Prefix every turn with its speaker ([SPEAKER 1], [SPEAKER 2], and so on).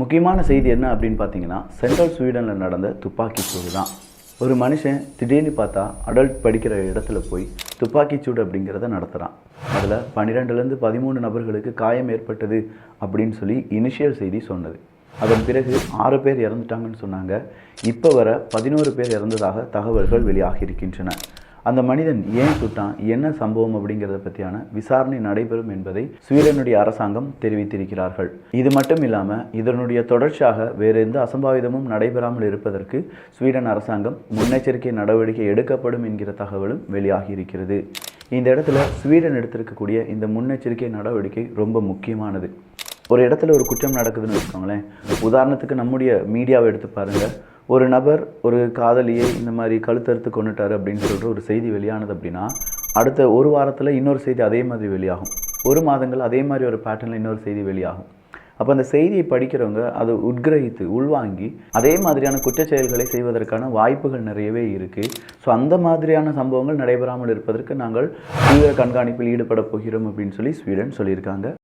[SPEAKER 1] முக்கியமான செய்தி என்ன அப்படின்னு பார்த்தீங்கன்னா சென்ட்ரல் ஸ்வீடனில் நடந்த துப்பாக்கி சூடு தான். ஒரு மனுஷன் திடீர்னு பார்த்தா அடல்ட் படிக்கிற இடத்துல போய் துப்பாக்கிச் சூடு அப்படிங்கிறத நடத்துகிறான் அதில் பன்னிரெண்டுலேருந்து பதிமூணு நபர்களுக்கு காயம் ஏற்பட்டது அப்படின்னு சொல்லி இனிஷியல் செய்தி சொன்னது. அதன் பிறகு ஆறு பேர் இறந்துட்டாங்கன்னு சொன்னாங்க. இப்போ வர பதினோரு பேர் இறந்ததாக தகவல்கள் வெளியாகி இருக்கின்றன அந்த மனிதன் ஏன் சுட்டான்? என்ன சம்பவம் அப்படிங்கிறத பற்றியான விசாரணை நடைபெறும் என்பதை ஸ்வீடனுடைய அரசாங்கம் தெரிவித்திருக்கிறார்கள். இது மட்டும் இல்லாமல் இதனுடைய தொடர்ச்சியாக வேறு எந்த அசம்பாவிதமும் நடைபெறாமல் இருப்பதற்கு ஸ்வீடன் அரசாங்கம் முன்னெச்சரிக்கை நடவடிக்கை எடுக்கப்படும் என்கிற தகவலும் வெளியாகி இருக்கிறது இந்த இடத்துல ஸ்வீடன் எடுத்திருக்கக்கூடிய இந்த முன்னெச்சரிக்கை நடவடிக்கை ரொம்ப முக்கியமானது. ஒரு இடத்துல ஒரு குற்றம் நடக்குதுன்னு வச்சுக்கோங்களேன். உதாரணத்துக்கு நம்முடைய மீடியாவை எடுத்து பாருங்கள் ஒரு நபர் ஒரு காதலியை இந்த மாதிரி கழுத்தறுத்து கொண்டுட்டார் அப்படின்னு சொல்கிற ஒரு செய்தி வெளியானது அப்படின்னா அடுத்த ஒரு வாரத்தில் இன்னொரு செய்தி அதே மாதிரி வெளியாகும். ஒரு மாதங்கள் அதே மாதிரி ஒரு பேட்டர்னில் இன்னொரு செய்தி வெளியாகும். அப்போ அந்த செய்தியை படிக்கிறவங்க அதை உட்கிரகித்து உள்வாங்கி அதே மாதிரியான குற்றச்செயல்களை செய்வதற்கான வாய்ப்புகள் நிறையவே இருக்குது ஸோ அந்த மாதிரியான சம்பவங்கள் நடைபெறாமல் இருப்பதற்கு நாங்கள் தீவிர கண்காணிப்பில் ஈடுபட போகிறோம் அப்படின்னு சொல்லி ஸ்வீடன் சொல்லியிருக்காங்க.